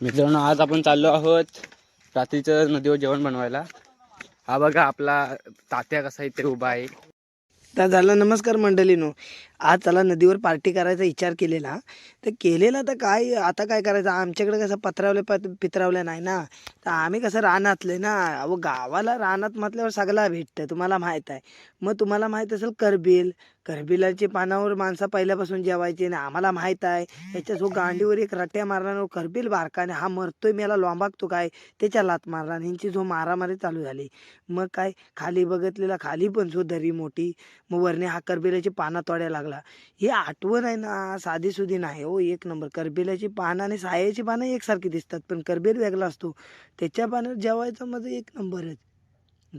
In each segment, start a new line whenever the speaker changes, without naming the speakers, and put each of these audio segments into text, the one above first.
मित्रांनो आज आपण चाललो आहोत रात्रीचं नदीवर जेवण बनवायला. हा बघा आपला तात्या कसा इथे उभा आहे.
तर झालं नमस्कार मंडळीनो. आज चला नदीवर पार्टी करायचा विचार केलेला. तर केलेला तर काय आता काय करायचं? आमच्याकडे कसं पत्रावले पत पित्रावलं नाही ना. तर आम्ही कसं रानातले ना. अहो गावाला रानात म्हटल्यावर सगळा भेटतं तुम्हाला माहीत आहे. मग तुम्हाला माहीत असेल करबील करबिलाची पानावर माणसं पहिल्यापासून जेवायची आणि आम्हाला माहीत आहे. याच्या जो गांडीवर एक रट्ट्या मारला करबिल बारकाने हा मरतोय मेला लोंबागतो काय? त्याच्या लात मारला. आणि ह्यांची जो मारामारी चालू झाली. मग काय? खाली बघितलेला खाली पण जो दरी मोठी. मग वरणे हा करबिलाची पानं तोड्या लागला. ही आठवण आहे ना साधी सुधी नाही हो एक नंबर. करबिलाची पानं आणि सायाची पानं एकसारखी दिसतात पण करबील वेगळा असतो. त्याच्या पाण्यात जेवायचं म्हणजे एक नंबरच.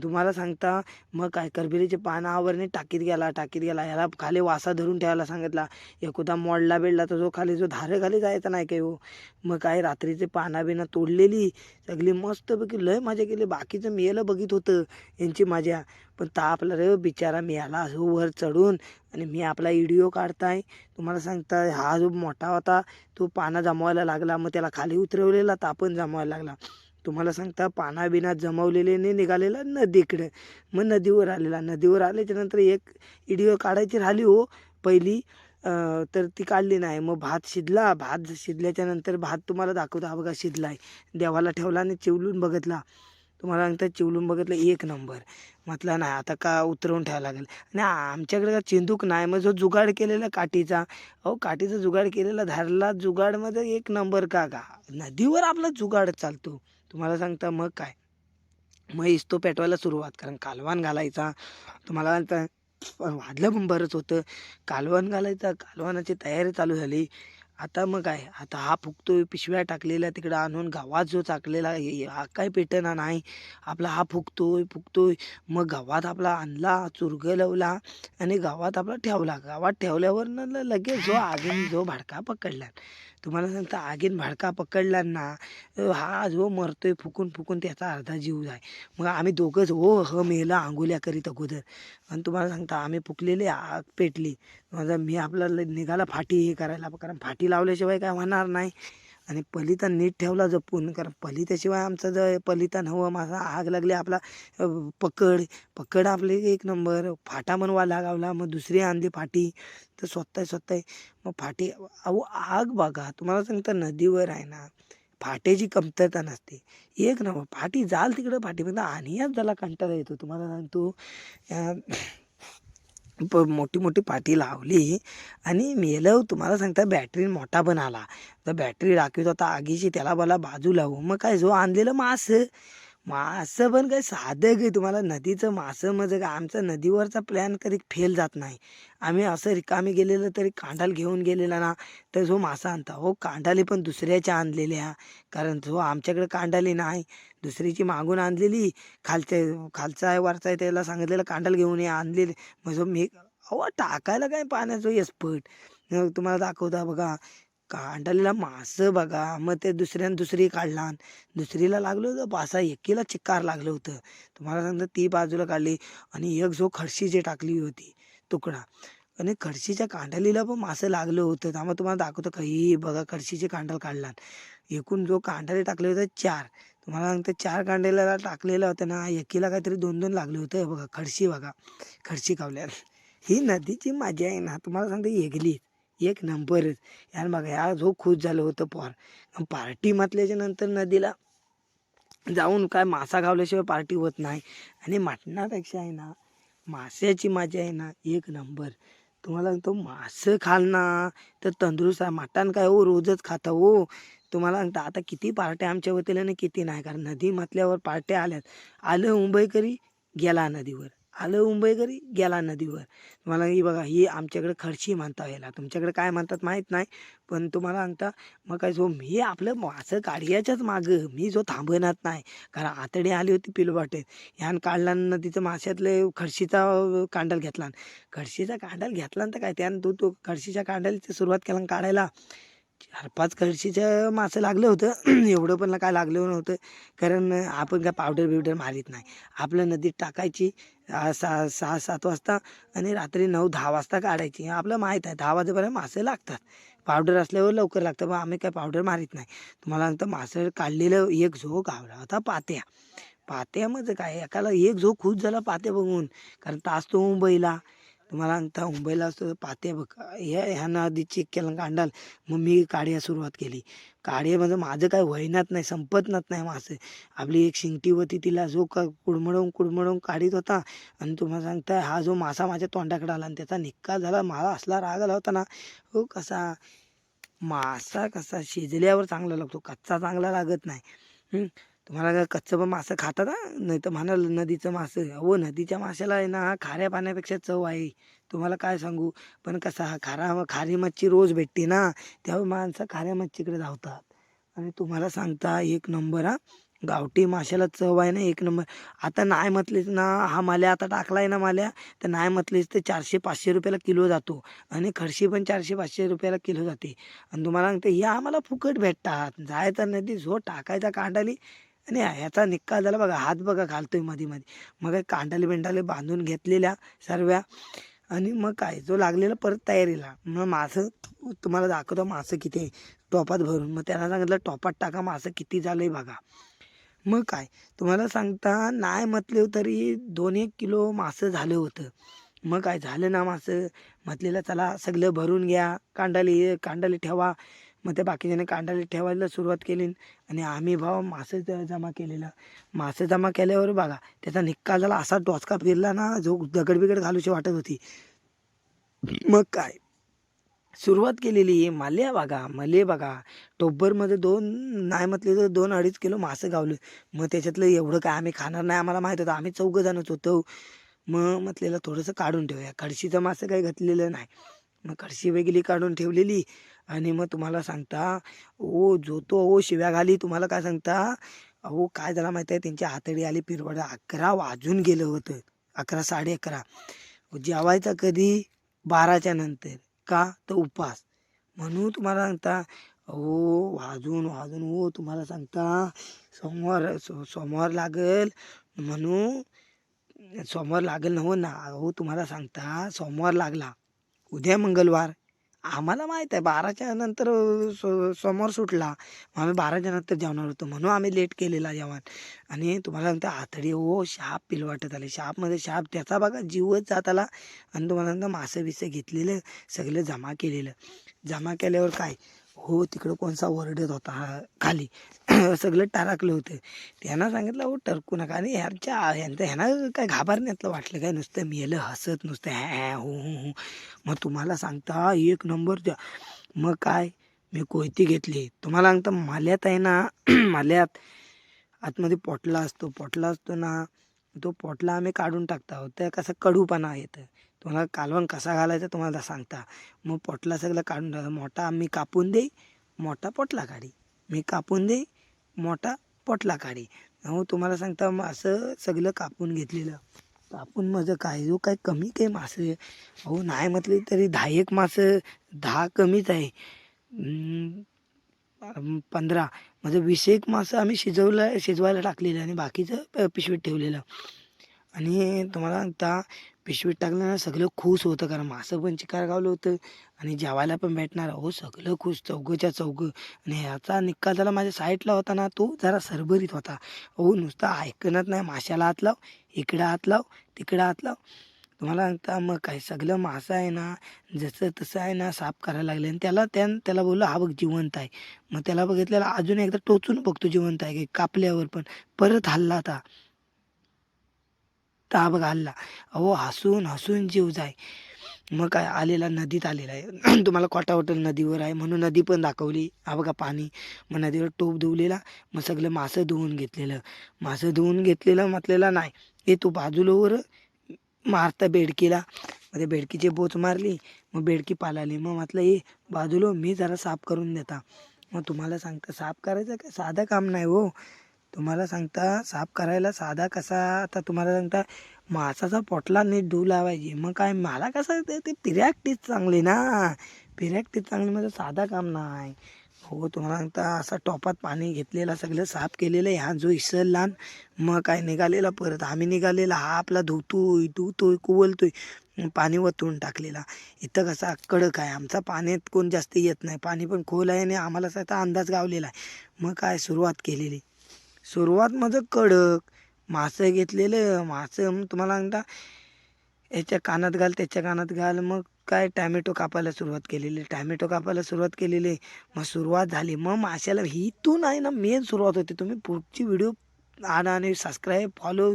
तुम्हाला सांगता मग काय? करबिरीचे पानं आवरणे टाकीत गेला टाकीत गेला. याला खाली वासा धरून ठेवायला सांगितला. एकोदा मोडला बिडला तर जो खाली जो धारे खाली जायचा नाही काय हो. मग काय? रात्रीचे पाना बिना तोडलेली. सगळी मस्तपैकी लय मजा केली. बाकीचं मेलं बघित होतं यांची मजा. पण तापला रे बिचारा मी आला असो वर चढून. आणि मी आपला व्हिडिओ काढताय. तुम्हाला सांगता हा जो मोठा होता तो पाना जमवायला लागला. मग त्याला खाली उतरवलेला तापण जमवायला लागला. तुम्हाला सांगता पाना बिना जमवलेले निघालेला नदीकडे. मग नदीवर आलेला. नदीवर आल्याच्यानंतर एक इडिओ काढायची राहिली हो पहिली. तर ती काढली नाही. मग भात शिजला. भात शिजल्याच्या नंतर भात तुम्हाला दाखवतो. हा बघा आहे देवाला ठेवला आणि चिवलून बघितला. तुम्हाला सांगता चिवलून बघितलं एक नंबर. म्हटलं नाही आता का उतरवून ठेवायला लागेल? आणि आमच्याकडे का चिंदूक नाही? मग जो जुगाड केलेला काठीचा. अहो काठीचा जुगाड केलेला धारला जुगाडमध्ये एक नंबर का का? नदीवर आपला जुगाड चालतो. तुम्हाला सांगता मग काय? मग इस्तो पेटवायला सुरुवात कारण कालवान घालायचा. तुम्हाला आता वाजलं पण बरंच होतं. कालवान घालायचा कालवानाची तयारी चालू झाली. आता मग काय? आता हा फुगतोय पिशव्या टाकलेल्या तिकडं आणून गावात जो टाकलेला हा काय पेटना नाही. आपला हा फुगतोय फुगतोय. मग गावात आपला आणला चुरग लावला आणि गावात आपला ठेवला. गावात ठेवल्यावर लगेच जो आगीन जो भडका पकडला. तुम्हाला सांगता आगीन भडका पकडला ना हा जो मरतोय फुकून फुकून त्याचा अर्धा जीव जाय. मग आम्ही दोघंच हो ह मेला आंघोल्या करीत अगोदर. आणि तुम्हाला सांगता आम्ही फुकलेली आग पेटली. माझा मी आपला निघाला फाटी हे करायला कारण फाटी लावल्याशिवाय काय होणार नाही. आणि पलिता नीट ठेवला जपून कारण पलिताशिवाय आमचं जर पलिता हवं माझा आग लागली आपला पकड पकड आपले एक नंबर फाटा म्हणवा लागावला मग दुसरी आणली फाटी तर स्वतः स्वतः मग फाटी अहो आग बघा तुम्हाला सांगता नदीवर आहे ना फाट्याची कमतरता नसते. एक नंबर फाटी जाल तिकडं फाटी म्हणजे आणि याच त्याला कंटाळा येतो. तुम्हाला सांगतो प मोठी मोठी पाटी लावली आणि मेलं तुम्हाला सांगता बॅटरी मोठा पण आला तर बॅटरी राखीत होता आगीची त्याला मला बाजू लावू. मग काय जो आणलेलं मास मासं पण काय साधं काय तुम्हाला नदीचं मासं म्हणजे काय? आमचा नदीवरचा प्लॅन कधी फेल जात नाही. आम्ही असं रिकामी गेलेलं तरी कांडाल घेऊन गेलेला ना तर जो मासा आणता हो कांडाली पण दुसऱ्याच्या आणलेल्या. कारण जो आमच्याकडे कांडाली नाही दुसरीची मागून आणलेली. खालच्या खालचा आहे वरचा आहे त्याला सांगितलेलं कांडाल घेऊन ये आणलेली. मग जो मी अहो टाकायला काय पाण्याचं? यसपट मग तुम्हाला दाखवता बघा. कांडालीला मासं बघा. मग ते दुसऱ्यानं दुसरी काढला दुसरीला लागलं होतं पासा एकीला चिक्कार लागलं होतं. तुम्हाला सांगतं ती बाजूला काढली आणि एक जो खडशीची टाकली होती तुकडा. आणि खडशीच्या कांडलीला पण मासं लागलं होतं. त्यामुळे तुम्हाला दाखवतो. काही बघा खडशीचे कांडल काढला एकूण जो कांडाले टाकले होते चार. तुम्हाला सांगतं चार कांड्याला टाकलेलं होतं ना एकीला काहीतरी दोन दोन लागले होते. बघा खडशी बघा. खडशी कावल्या ही नदीची मजा आहे ना. तुम्हाला सांगते एकली एक नंबरच. यार बघा ह्या जो हो खुश झालं होतं पॉर. पार्टी म्हटल्याच्या नंतर नदीला जाऊन काय मासा गावल्याशिवाय पार्टी होत नाही. आणि मटणापेक्षा आहे ना माश्याची मजा आहे ना एक नंबर. तुम्हाला सांगतो मासं खाल ना तर तंदुरुस्त आहे. मटण काय हो रोजच खाता हो. तुम्हाला सांगता आता किती पार्ट्या आमच्या वतीला आणि किती नाही. कारण नदी म्हटल्यावर पार्ट्या आल्यात. आलं मुंबईकरी गेला नदीवर. आलं मुंबईकरी गेला नदीवर. तुम्हाला ही बघा ही आमच्याकडे खडशी म्हणता याला तुमच्याकडे काय म्हणतात माहीत नाही पण तुम्हाला सांगता मग काय जो मी आपलं मासं काढ्याच्याच मागं मी जो थांबणार नाही कारण आतडी आली होती पिलवाटेत ह्यान काढला नदीचं माश्यातले खडशीचा कांडल घेतला. खडशीचा कांडल घेतला तर काय त्यानं तो तो खडशीच्या कांडलची सुरुवात केला आणि काढायला. चार पाच कळशीचं मासं लागलं होतं. एवढं पण काय लागलं नव्हतं. कारण आपण काय पावडर बिवडर मारीत नाही. आपलं नदीत टाकायची सहा सहा सात वाजता आणि रात्री नऊ दहा वाजता काढायची. आपलं माहीत आहे दहा वाजेपर्यंत मासे लागतात. पावडर असल्यावर लवकर लागतं. पण आम्ही काय पावडर मारीत नाही. तुम्हाला नंतर मासं काढलेलं एक झो गावला होता पात्या. पात्यामध्ये काय एकाला एक झो खूप झाला पात्या बघून. कारण तास तो मुंबईला तुम्हाला सांगता मुंबईला असतो पाते बघ ह्या ह्यांना आधी चेक केलं कांडाल मग मी काढ्या सुरुवात केली. काढ्यामध्ये म्हणजे माझं काय वहिनात नाही संपतनात नाही मासे. आपली एक शिंगटी होती तिला जो का कुडमडवून कुडमडवून काढीत होता. आणि तुम्हाला सांगता हा जो मासा माझ्या तोंडाकडे आला आणि त्याचा निकाल झाला. मला असला राग आला होता ना. हो कसा मासा कसा शिजल्यावर चांगला लागतो. कच्चा चांगला लागत नाही. तुम्हाला का कच्चं पण मासं खातात नाही तर म्हणाल नदीचं मासं. हो नदीच्या माशाला आहे ना खाऱ्या पाण्यापेक्षा चव आहे. तुम्हाला काय सांगू? पण कसा हा खारा खारी मच्छी रोज भेटते ना त्यावेळी माणसं खाऱ्या मच्छीकडे धावतात. आणि तुम्हाला सांगता एक नंबर हा? गावठी माशाला चव आहे ना एक नंबर. आता नाही म्हटलीस ना हा माल्या आता टाकला आहे ना माल्या तर नाही म्हटलीस तर चारशे पाचशे रुपयाला किलो जातो. आणि खडशी पण चारशे पाचशे रुपयाला किलो जाते. आणि तुम्हाला सांगते हे आम्हाला फुकट भेटतात. जायचं नदी झो टाकायचा कांडाली आणि ह्याचा निकाल झाला बघा हात बघा घालतोयमध्ये मध्ये मग काय कांडाले बिंडाले बांधून घेतलेल्या सर्व्या. आणि मग काय जो लागलेला परत तयारीला. मग मासं तुम्हाला दाखवतो मासं किती आहे. टोपात भरून. मग त्यांना सांगितलं टोपात टाका मासं किती झालंय बघा. मग काय तुम्हाला सांगता नाही म्हटले तरी दोन एक किलो मासं झालं होतं. मग काय झालं ना मासं? म्हटलेलं चला सगळं भरून घ्या. कांडाली कांडाली ठेवा. मग त्या बाकीच्याने कांडाला ठेवायला सुरुवात केली. आणि आम्ही भाव मासं जमा केलेलं. मासं जमा केल्यावर बघा त्याचा निकाल झाला असा टोचका फिरला ना जो दगड बिगड घालूशी वाटत होती. मग काय? सुरुवात केलेली आहे माल्या बघा मले बघा. टोब्बरमध्ये दोन नाही म्हटले तर दोन अडीच किलो मासं गावलं. मग त्याच्यातलं एवढं काय आम्ही खाणार नाही आम्हाला माहीत होतं. आम्ही चौघं जणच होतो. मग म्हटलेलं थोडंसं काढून ठेवूया. कडशीचं मासं काही घातलेलं नाही. मग कडशी वेगळी काढून ठेवलेली. आणि मग तुम्हाला सांगता ओ जो तो ओ शिव्या घाली. तुम्हाला काय सांगता अहो काय झाला माहिती आहे त्यांची हातडी आली पिरवडा अकरा वाजून गेलं होतं. अकरा साडे अकरा. जेवायचा कधी? बाराच्या नंतर. का? तर उपास. म्हणून तुम्हाला सांगता अहो वाजून वाजून हो तुम्हाला सांगता सोमवार सो सोमवार लागेल म्हणून सोमवार लागेल ना हो ना. अहो तुम्हाला सांगता सोमवार लागला. उद्या मंगळवार. आम्हाला माहीत आहे बाराच्या नंतर सो समोर सुटला. आम्ही बाराच्या नंतर जेवणार होतो. म्हणून आम्ही लेट केलेला जेवण. आणि तुम्हाला सांगता आतडी हो शाप पिलवाटत आले. शापमध्ये शाप त्याचा बघा जीवच जात आला आणि तुम्हाला सांगता मासे बिसे घेतलेलं सगळं जमा केलेलं. जमा केल्यावर काय? हो तिकडं कोणसा ओरडत होता हा खाली. सगळं टाराकलं होतं. त्यांना सांगितलं हो टरकू नका. आणि ह्याच्या ह्यांचं ह्यांना काय घाबरण्यातलं वाटलं काय? नुसतं मेलं हसत नुसतं हॅ हो हो हो मग तुम्हाला सांगता एक नंबर द्या मग काय? मी कोयती घेतली. तुम्हाला सांगता माल्यात आहे ना माल्यात. आतमध्ये पोटला असतो. पोटला असतो ना तो पोटला आम्ही काढून टाकता त्या कसं कडूपणा येतं. तुम्हाला कालवण कसा घालायचा तुम्हाला सांगता. मग पोटला सगळं काढून टाकता. मोठा आम्ही कापून दे मोठा पोटला काढी. मी कापून दे मोठा पोटला काढी. हो तुम्हाला सांगता मग असं सगळं कापून घेतलेलं. कापून माझं काय? जो काय कमी काही मासे हो नाही म्हटले तरी दहा एक मासं दहा कमीच आहे. पंधरा. म्हणजे वीस एक मासं आम्ही शिजवलं शिजवायला टाकलेलं आणि बाकीचं प- पिशवीत ठेवलेलं. आणि तुम्हाला सांगता पिशवीत टाकल्यानं सगळं खुश होतं कारण मासं पण चिकार गावलं होतं आणि जेवायला पण भेटणार. हो सगळं खुश चौघच्या चौघं. आणि ह्याचा निकाल झाला माझ्या साईडला होता ना तो जरा सरभरीत होता. हो नुसता ऐकणत नाही माशाला हात लाव इकडं हात लाव तिकडं हात लाव. तुम्हाला सांगता मग काय सगळं मासा आहे ना जसं तसं आहे ना साफ करायला लागले. आणि त्याला त्यान त्याला बोललं हा बघ जिवंत आहे. मग त्याला बघितलेला अजून एकदा टोचून बघतो जिवंत आहे की कापल्यावर पण. परत हल्ला आता तर घालला. अहो हसून हसून जीव जाय. मग काय आलेला नदीत आलेला आहे. तुम्हाला कोटावटल नदीवर आहे म्हणून नदी पण दाखवली. हा बघा पाणी. मग नदीवर टोप धुवलेला. मग सगळं मासं धुवून घेतलेलं. मासं धुवून घेतलेलं म्हटलेलं नाही हे तू बाजूलावर मारता बेडकीला. मग ते बेडकीची बोच मारली. मग बेडकी पालाली. मग म्हटलं ये बाजूला मी जरा साफ करून देता. मग तुम्हाला सांगता साफ करायचं काय साधं काम नाही हो. तुम्हाला सांगता साफ करायला साधा कसा? आता तुम्हाला सांगता मासाचा पोटला नीट धू लावायची. मग काय मला कसं ते ते पिरॅक्टिस चांगली ना. पिरॅक्टिस चांगली म्हणजे साधा काम नाही. हो तुम्हाला सांगता असा टॉपात पाणी घेतलेला सगळं साफ केलेलं आहे हा जो इसरला मग काय निघालेला परत. आम्ही निघालेला हा आपला धुतोय धुतोय कुवलतोय मग पाणी वतून टाकलेला. इथं कसा कडक आहे. आमचा पाण्यात कोण जास्त येत नाही. पाणी पण खोल आहे आणि आम्हाला त्याचा अंदाज गावलेला आहे. मग काय सुरुवात केलेली. सुरुवात माझं कडक. मासं घेतलेलं मासं तुम्हाला सांगता याच्या कानात घाल त्याच्या कानात घाल मग काय टॅमॅटो कापायला सुरुवात केलेली. टॅमॅटो कापायला सुरुवात केलेली. मग सुरुवात झाली. मग माशाला हिथून आहे ना मेन सुरुवात होते. तुम्ही पुढची व्हिडिओ आणा आणि सबस्क्राईब फॉलो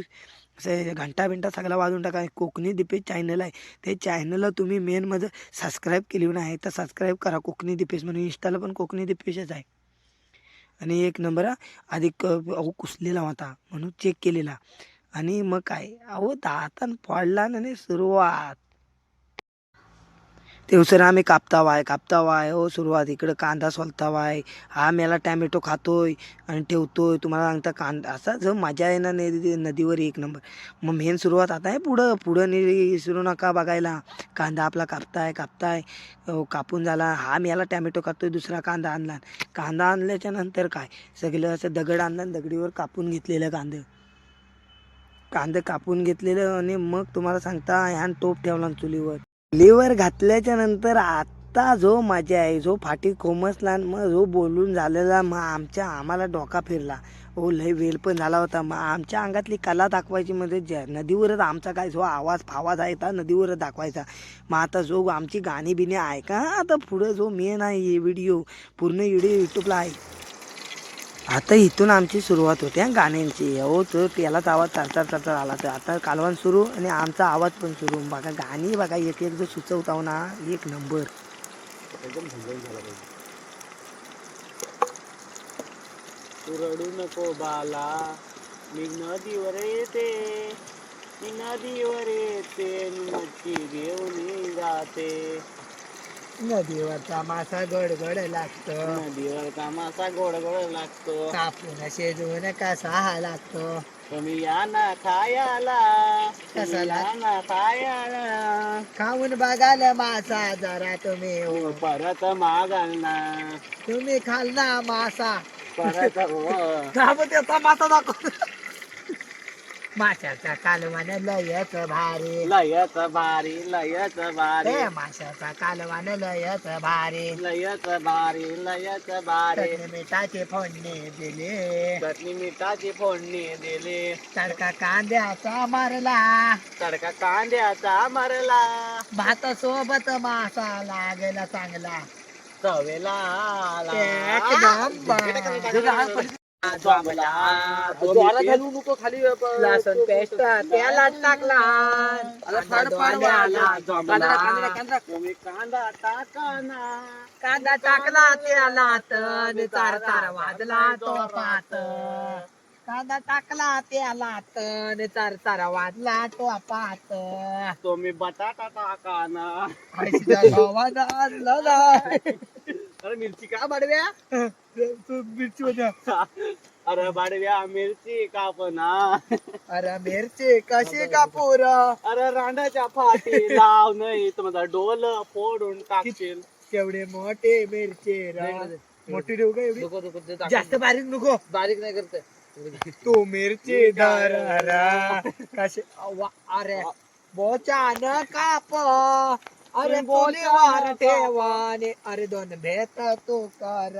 घंटा बिंटा सगळा वाजून टाका. कोकणी दिपेश चॅनल आहे. ते चॅनलला तुम्ही मेन माझं सबस्क्राईब केली नाही तर सबस्क्राईब करा. कोकणी दिपेश म्हणून. इंस्टाला पण कोकणी दिपेशच आहे. आणि एक नंबर अधिक आधी अहो कुसलेला होता म्हणून चेक केलेला. आणि मग काय? अहो दातान फाडला आणि सुरुवात. तेवसर आम्ही कापता वाय कापता वाय हो सुरुवात इकडं कांदा सोलता वाय हा मेला टॅमॅटो खातोय आणि ठेवतोय. तुम्हाला सांगता कांदा असा जो मजा आहे ना नदी नदीवर एक नंबर. मग मेन सुरुवात आता आहे पुढं पुढं नि विसरू नका बघायला. कांदा आपला कापताय कापताय हो, कापून झाला. हा मेला टॅमॅटो खातोय दुसरा कांदा आणला. कांदा आणल्याच्या नंतर काय? सगळं असं दगड आणला आणि दगडीवर कापून घेतलेलं कांदं. कांदे कापून घेतलेलं आणि मग तुम्हाला सांगता ह्यान टोप ठेवला चुलीवर. लिव्हर घातल्याच्या नंतर आता जो मजा आहे जो फाटी खोमसला आणि मग जो बोलून झालेला मग आमच्या आम्हाला डोका फिरला. हो लय वेल पण झाला होता. मग आमच्या अंगातली कला दाखवायची म्हणजे ज्या नदीवरच आमचा काय जो आवाज फावाज आहे त्या नदीवरच दाखवायचा. मग आता जो आमची गाणी बिणी ऐका. आता पुढं जो मेन आहे व्हिडिओ पूर्ण व्हिडिओ यूट्यूबला आहे. आता इथून आमची सुरुवात होते गाण्यांची. हो तर त्यालाच आवाज चरचर चरचर आला तर आता कालवण सुरू आणि आमचा आवाज पण सुरू. बघा गाणी बघा एक एक जर सुचवताव ना एक नंबर.
रडू नको बाला मी नदीवर येते. मी नदीवर येते मी मच्छी घेऊन जाते.
नदीवरचा मासा गडगड लागतो
नदीवर का मासा गोड गोड लागतो
कापून शिजवून कसा लागतो
तुम्ही या ना खायाला तुम्ही
कशाला?
या ना खायाला
खाऊन बघाल मासा जरा तुम्ही हो.
परत मागाल ना
तुम्ही खाल ना मासा
परत हो.
त्याचा मासा दाखव माशाचा कालवान लयच भारी.
लयच भारी लयच भारी.
माशाचा कालवान लयच भारी.
लयच भारी लयच भारी.
चटणी मिठाचे फोडणी दिले.
चटणी मिठाची फोडणी दिली.
तडका कांद्याचा मारला.
तडका कांद्याचा मरला.
भात सोबत मासा लागला चांगला.
चवेला.
ज्वाला घालू नको खाली
लसूण पेस्ट तेलात टाकला.
कांदा
टाकला तेलात आणि चार चार वाजला तो पात. कांदा टाकला तेलात आणि चार चार वाजला तो पात.
तुम्ही बटाटा टाका ना अरे मिरची का बाडव्या अरे बाडव्या मिरची कापना
अरे मिरची कशी कापूर
अरे रांडाच्या फाटी लाव नाही माझा डोल फोडून टाकशील.
केवढे मोठे मिरची मोठी ठेवू का एवढी? जास्त बारीक नको.
बारीक नाही करत
तू मिरची धर कसे अरे. बोचान काप. अरे बोलीवार ठेवाने. अरे दोन भेट तू कर.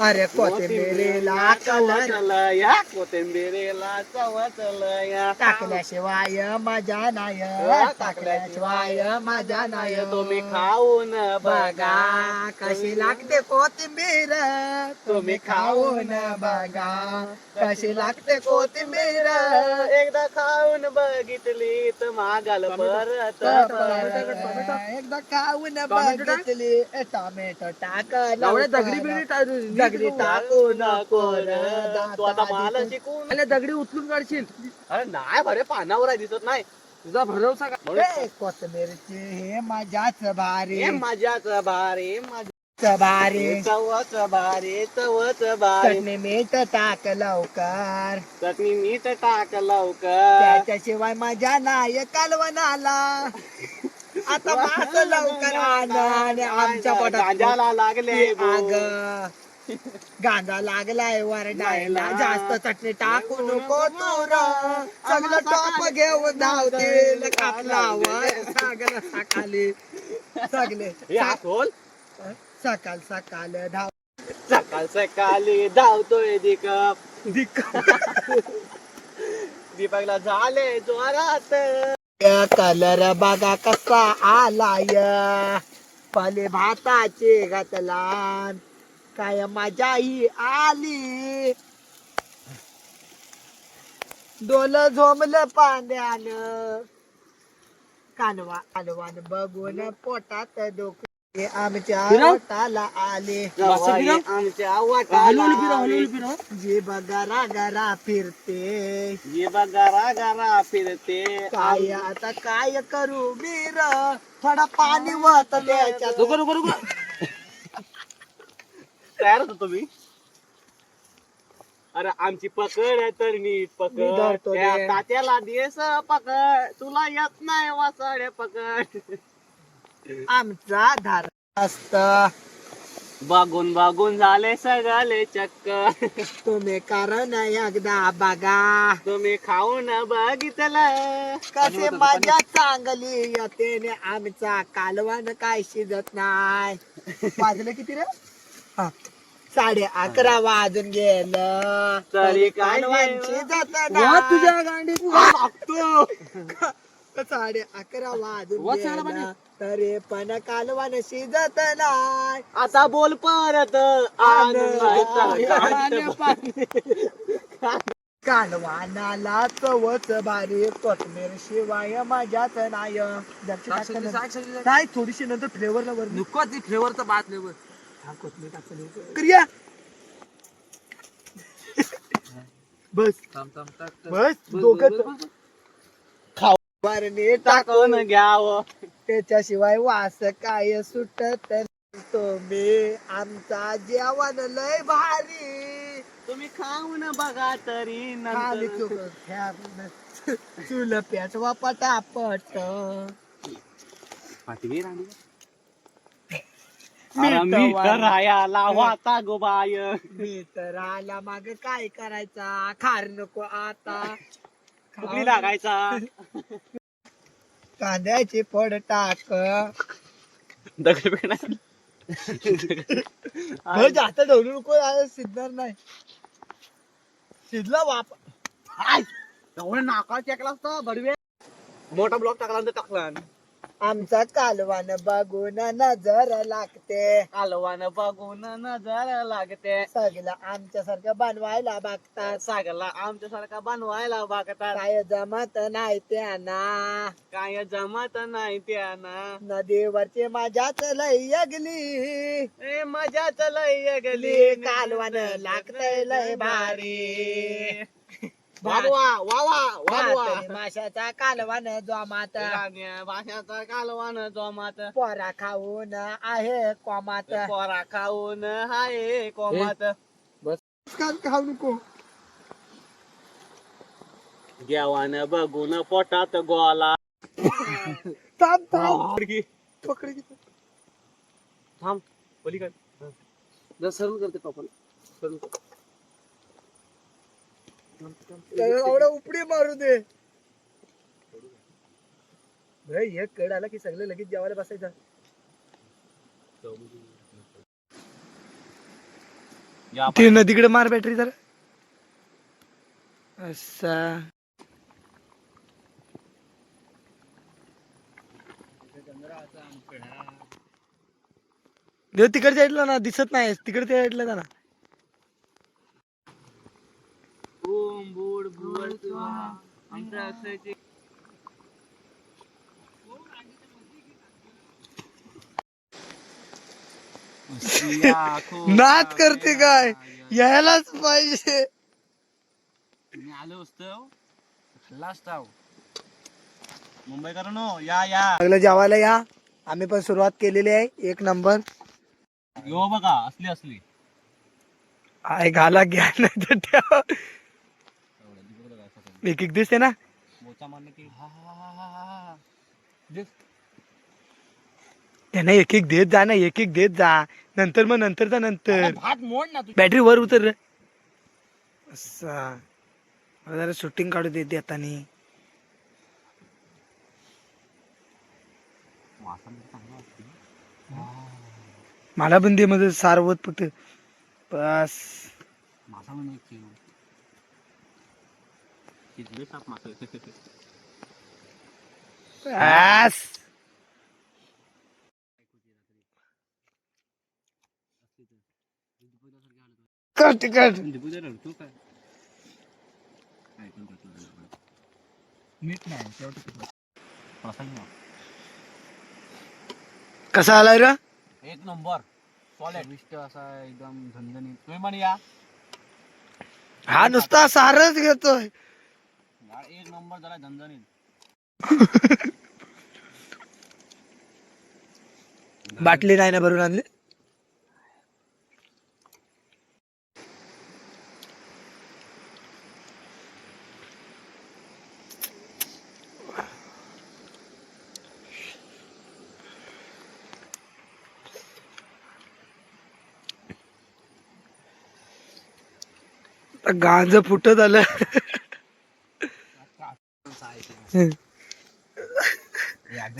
अरे कोथिंबिरीला कलर
या कोथिंबिरीला चवचलया
टाकल्याशिवाय मजा नाही टाकल्याशिवाय मजा नाही.
तुम्ही खाऊन
बघा कशी लागते कोथिंबीर. तुम्ही खाऊन बघा कशी लागते कोथिंबीर.
एकदा खाऊन बघितली तर मागाल परत.
एकदा खाऊन बघितली ए, टोमॅटो टाक
दगडी बिडी
दगडी टाकू नको रे,
तू आता मला
दाताने
शिकून
दगडी उचलून काढशील.
अरे नाही बरे पानावर आहे दिसत नाही.
तुझा भरवसा का?
म्हणून
ए, कोथिंबीरची हे भारी.
हे माझ्याच भारी माझ्याच
भारी.
चवच भारी चवच भारी.
चटणी मीठ टाक लवकर.
चटणी मीठ टाक लवकर.
त्याच्याशिवाय मजा नाही कालवणाला
आता माझं लवकर आण आणि आमच्या पोटात
गांजाला लागले
अग गांजा लागलाय वरडायला. जास्त चटणी टाकू नको तूर. सगळं टॉप घेऊन धावतील कापलावर सगळं सकाळी. सगळे.
खोल.
सकाळ सकाळ धाव.
सकाळ सकाळी धावतोय दीपक. दीपकला झाले जोरात.
कलर बघा कसा आलाय. पले भाताचे घातला काय मजाही आली? डोल झोमलं पांद्यान कानवा कानवान बघून पोटात डोक आमच्या पोटाला आले.
आमच्या वाटाला
जे बघा गरा फिरते.
ये बघा गारा फिरते.
काय आता काय करू मीर थोडा पाणी वत त्याच्यात
तयार होतो तुम्ही? अरे आमची पकड आहे तर नीट
मी
पकड
धरतो
त्या
रे.
तात्याला देस पकड. तुला येत नाही वासाड्या पकड.
आमचा धार असत.
बागून बागून झाले सगळे चक्क.
तुम्ही कारण एकदा बघा.
तुम्ही खाऊन बघितलं.
कसे मजा चांगली येते ने आमचा कालवान काय शिजत नाही. वाजले किती रे? हा. साडे अकरा वाजून गेलं.
तरी काय
तुझ्या गांडीत
साडे अकरा वाजून गेलं. तरी पण कालवान शिजत नाही
आता बोल परत.
कालवानाला चवच भारी कोथमीर शिवाय मजाच नाही. टाकलं थोडीशी नंतर फ्लेवरला वर
नको ती फ्लेवरचा भात फ्लेवर
क्रिया? बस. बस दोघं. बरणे
टाकून घ्यावं.
त्याच्याशिवाय वास काय सुटत तुम्ही आमचा जेवण लय भारी.
तुम्ही खाऊन बघा तरी
खाली चुल पेटवा पटापट
अरे
मीठ
वाता गोबाय
मी तर आला माग काय करायचा? खार नको आता.
लागायचा.
कांद्याची फोड टाक.
दगड
हो, जास्त ढवलू नको शिजणार नाही. शिजला बाप
एवढं नाका चेकला असता बडवे. मोठा ब्लॉक टाकला तर टाकला
आमचा कालवान बघून नजर लागते.
कालवान बघून नजर लागते.
सगळं आमच्या सारखं बनवायला बघतात.
सागरला आमच्यासारखा बनवायला बघतात.
काय जमत नाही त्यांना.
काय जमत नाही त्यांना.
नदीवरची मजाच लय यगली.
ए मजा लय
गली
गेली
कालवान लागतय लय भारी.
वाढवा वावा वाढवा
भातरी माशाचा कालवान जोमात.
राण्या भाषाचा कालवान जोमात.
पोरा खाऊन आहे कोमात.
पोरा खाऊन हाय कोमात.
खाऊ नको.
देवान बघून पोटात गोला.
थांब थांब. पकड की.
थांब पलीकडे.
जरा सरळ करते कपाल सरळ.
एवढं उपडी मारू दे. भाई एक कड आला की सगळे लगेच जेवायला बसायचं. ती नदीकडे मार बॅटरी जरा. असा. देव तिकडच्या साईडला ना दिसत नाही तिकडच्या साईडला जा ना
ओम बुड बुड स्वाहा. आमच्या असायचे
नाच करते काय? यायलाच पाहिजे.
मी आलो असतो. खाल्ला असता मुंबईकरांनो या या.
सगळं जेवायला या. आम्ही पण सुरुवात केलेली आहे. एक नंबर.
यो बघा असली असली.
आय घाला घ्या नाही तर ठेवा. एक एक दिसते ना?
मोचा मारले की हा हा हा हा हा.
त्यांना एक एक देत जा ना एक एक देत जा. नंतर मग नंतर
भात मोड ना तू
बॅटरी वर उतर. रे असा. मला जरा शूटिंग काढू देते आता नी. मला पण दे माझं सारवत फक्त बस.
मासा म्हणून एक किलो किती साप मासा
बस कट कट
मीठ नाही शेवटी
कसा आलाय रे
एक नंबर सॉलिड विष्ट असा एकदम झणझणीत तुम्ही म्हण या
हा नुसता सारच घेतोय
यार एक नंबर झाला झणझणीत
बाटली नाही ना भरून आणली? गांज फुटत आलं.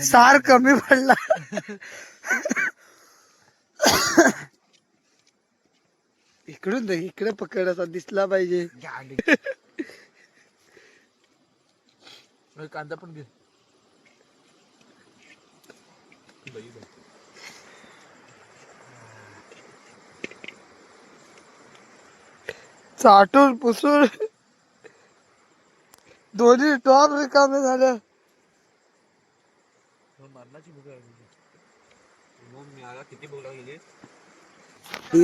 सार कमी पडला. इकडून इकडे पकड असा दिसला पाहिजे.
कांदा पण घे.
चाटून पुसून. दोन्ही टॉप रिकामे झाले.
मरणाची
व्हिडिओ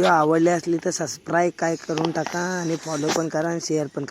आवडले असली तर सबस्क्राईब काय करून टाका आणि फॉलो पण करा आणि शेअर पण करा.